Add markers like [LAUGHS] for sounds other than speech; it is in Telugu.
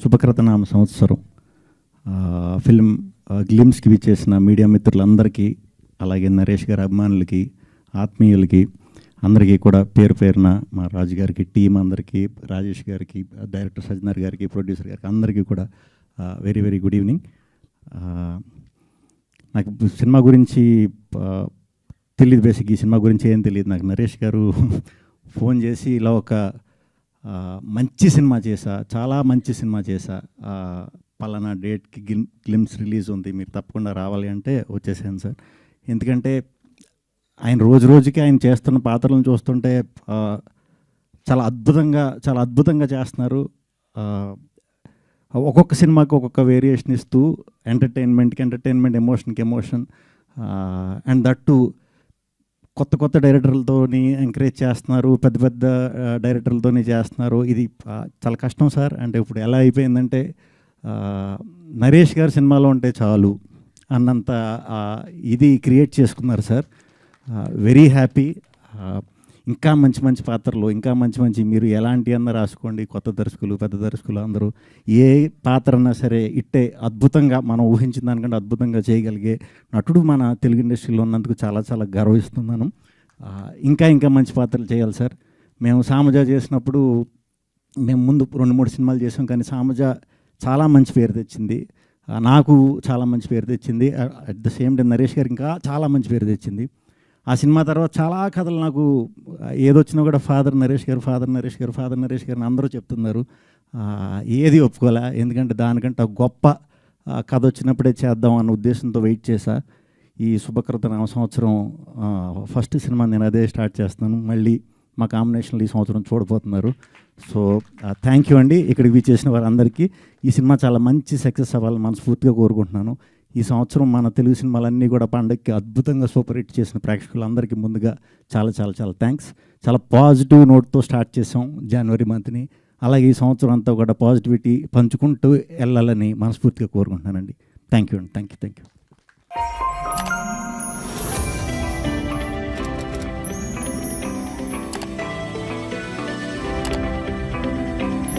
శుభకృతనామ సంవత్సరం. ఫిల్మ్ గ్లిమ్స్కి విచ్చేసిన మీడియా మిత్రులందరికీ అలాగే నరేష్ గారి అభిమానులకి ఆత్మీయులకి అందరికీ కూడా పేరు పేరున మా రాజు గారికి టీం అందరికీ రాజేష్ గారికి డైరెక్టర్ సజ్జనార్ గారికి ప్రొడ్యూసర్ గారికి అందరికీ కూడా వెరీ వెరీ గుడ్ ఈవినింగ్. నాకు సినిమా గురించి తెలియదు బేసిక్ ఈ సినిమా గురించి ఏం తెలియదు నాకు నరేష్ గారు [LAUGHS] ఫోన్ చేసి ఇలా ఒక మంచి సినిమా చేశా చాలా మంచి సినిమా చేశా పలానా డేట్కి గ్లిమ్ గ్లిమ్స్ రిలీజ్ ఉంది మీరు తప్పకుండా రావాలి అంటే వచ్చేసాను సార్. ఎందుకంటే ఆయన రోజు రోజుకి ఆయన చేస్తున్న పాత్రలను చూస్తుంటే చాలా అద్భుతంగా చాలా అద్భుతంగా చేస్తున్నారు. ఒక్కొక్క సినిమాకి ఒక్కొక్క వేరియేషన్ ఇస్తూ ఎంటర్టైన్మెంట్కి ఎంటర్టైన్మెంట్ ఎమోషన్కి ఎమోషన్ అండ్ దట్ టు కొత్త కొత్త డైరెక్టర్లతోని ఎంకరేజ్ చేస్తున్నారు పెద్ద పెద్ద డైరెక్టర్లతోని చేస్తున్నారు. ఇది చాలా కష్టం సార్. అంటే ఇప్పుడు ఎలా అయిపోయిందంటే నరేష్ గారి సినిమాలో ఉంటే చాలు అన్నంత ఇది క్రియేట్ చేసుకున్నారు సార్. Very happy. ఇంకా మంచి మంచి పాత్రలు ఇంకా మంచి మంచి మీరు ఎలాంటి అన్న రాసుకోండి. కొత్త దర్శకులు పెద్ద దర్శకులు అందరూ ఏ పాత్ర అన్నా సరే ఇట్టే అద్భుతంగా మనం ఊహించిన దానికంటే అద్భుతంగా చేయగలిగే నటుడు మన తెలుగు ఇండస్ట్రీలో ఉన్నందుకు చాలా చాలా గర్వహిస్తున్నాను ఇంకా ఇంకా మంచి పాత్రలు చేయాలి సార్. మేము సామజ చేసినప్పుడు మేము ముందు రెండు మూడు సినిమాలు చేసాం కానీ సామజ చాలా మంచి పేరు తెచ్చింది. నాకు చాలా మంచి పేరు తెచ్చింది. At the same time Naresh గారు ఇంకా చాలా మంచి పేరు తెచ్చింది. ఆ సినిమా తర్వాత చాలా కథలు నాకు ఏదొచ్చినా కూడా ఫాదర్ నరేష్ గారు ఫాదర్ నరేష్ గారు ఫాదర్ నరేష్ గారు అందరూ చెప్తున్నారు. ఏది ఒప్పుకోలే ఎందుకంటే దానికంటే గొప్ప కథ వచ్చినప్పుడే చేద్దాం అన్న ఉద్దేశంతో వెయిట్ చేశా. ఈ శుభకృత నామ సంవత్సరం ఫస్ట్ సినిమా నేను అదే స్టార్ట్ చేస్తాను మళ్ళీ మా కాంబినేషన్లో ఈ సంవత్సరం చూడబోతున్నారు. సో థ్యాంక్ యూ అండి. ఇక్కడికి విచ్చేసిన వారందరికీ. ఈ సినిమా చాలా మంచి సక్సెస్ అవ్వాలని మనస్ఫూర్తిగా కోరుకుంటున్నాను. ఈ సంవత్సరం మన తెలుగు సినిమాలన్నీ కూడా పండగకి అద్భుతంగా సూపర్ హిట్ చేసిన ప్రేక్షకులందరికీ ముందుగా చాలా చాలా చాలా థ్యాంక్స్ చాలా పాజిటివ్ నోట్తో స్టార్ట్ చేసాం జనవరి మంత్ని అలాగే ఈ సంవత్సరం అంతా కూడా పాజిటివిటీ పంచుకుంటూ వెళ్ళాలని మనస్ఫూర్తిగా కోరుకుంటున్నానండి. థ్యాంక్ యూ అండి. Thank you thank you